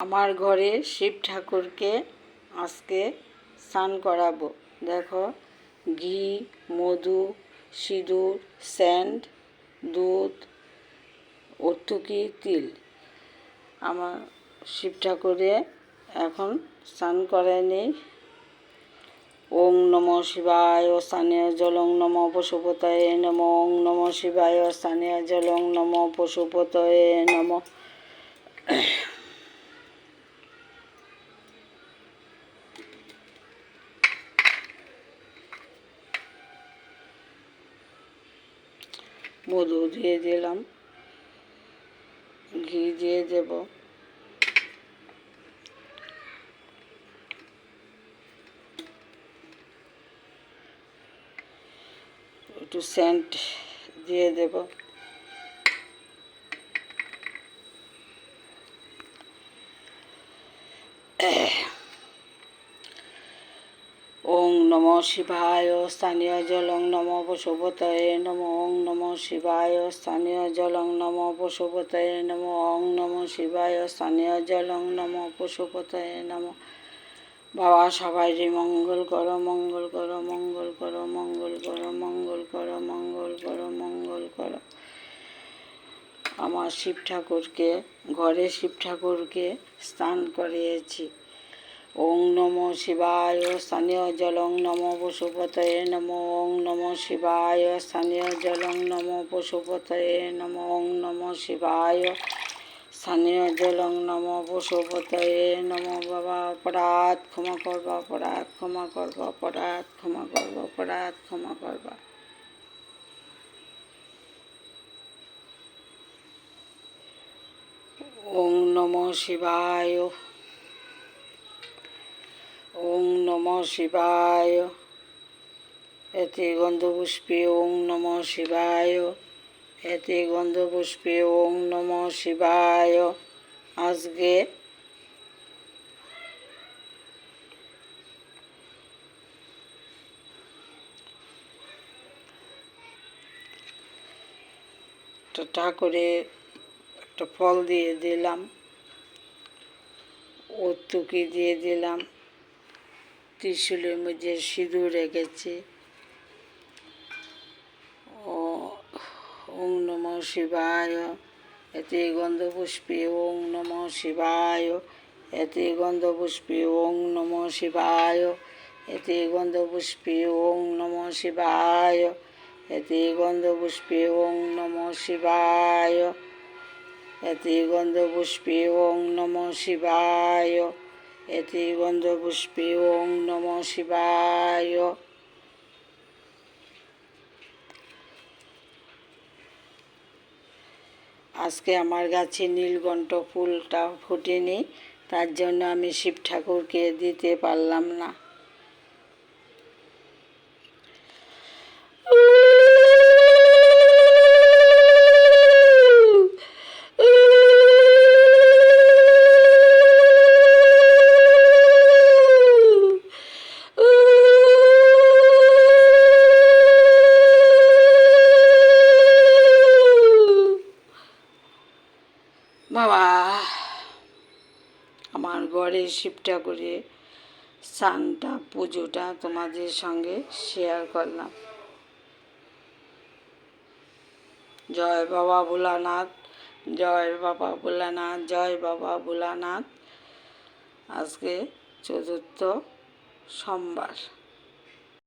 আমার ঘরে শিব ঠাকুরকে আজকে স্নান করাবো। দেখো, ঘি, মধু, সিঁদুর, স্যান্ড, দুধ, অর্তুকি, তিল। আমার শিব ঠাকুরে এখন স্নান করেনি ওং নম শিবায় স্থানীয় জলং নম পশুপতয়ে নম। ওং নম শিবায় স্থানীয় জলং নম পশুপতয়ে নম। মধু দিয়ে দিলাম। ঘি দিয়ে দেব। একটু সেন্ট দিয়ে দেব। ওং নম শিবায়, স্থানীয় জলং নম পশুপতয়ে নম, ওং নম শিবায়, স্থানীয় জলং নম পশুপতয়ে নম, ওং নম শিবায়, স্থানীয় জলং নম পশুপতয়ে নম। বাবা সবাইরই মঙ্গল করো মঙ্গল করো মঙ্গল করো মঙ্গল করো মঙ্গল করো মঙ্গল করো মঙ্গল করো। আমার শিব ঠাকুরকে ঘরে শিব ঠাকুরকে স্নান করিয়েছি। ওং নম শিবায় স্থানীয় জলং নম পশুপতয়ে নম, ওং নম শিবায় স্থানীয় জলং নম পশুপতয়ে নম, ওং নম শিবায় স্থানীয় জলং নম পশুপতয়ে নম, বাবা অপরাধ ক্ষমা করবা অপরাধ ক্ষমা করবা অপরাধ ক্ষমা করবা অপরাধ ক্ষমা করবা। ওং নম শিবায় ওং নম শিবায়। এতে গন্ধপুষ্পে ওং নম শিবায়। এতে গন্ধপুষ্পে ওং নম শিবায়। আজকে একটা ঠাকুরে একটা ফল দিয়ে দিলাম। ওতুকি দিয়ে দিলাম। ত্রিশুলের মধ্যে সিঁদুর রেখেছে। ও, ওং নম শিবায়, এতে গন্ধপুষ্পে ওং নম শিবায়, এতে গন্ধপুষ্পে ওং নম শিবায়, এতে গন্ধ গন্ধপুষ্পে ওং নম শিবায়, এতে গন্ধ গন্ধপুষ্পে ওং নম শিবায়, এতে গন্ধপুষ্পে ওং নম শিবায়। এতে গন্ধপুষ্পে ওং নম শিবায়। আজকে আমার গাছে নীলকণ্ঠ ফুলটা ফুটেনি, তার জন্য আমি শিব ঠাকুরকে দিতে পারলাম না। বাবা, আমার ঘরে শিব ঠাকুরের স্নানটা, পুজোটা তোমাদের সঙ্গে শেয়ার করলাম। জয় বাবা ভোলানাথ, জয় বাবা ভোলানাথ, জয় বাবা ভোলানাথ। আজকে চতুর্থ সোমবার।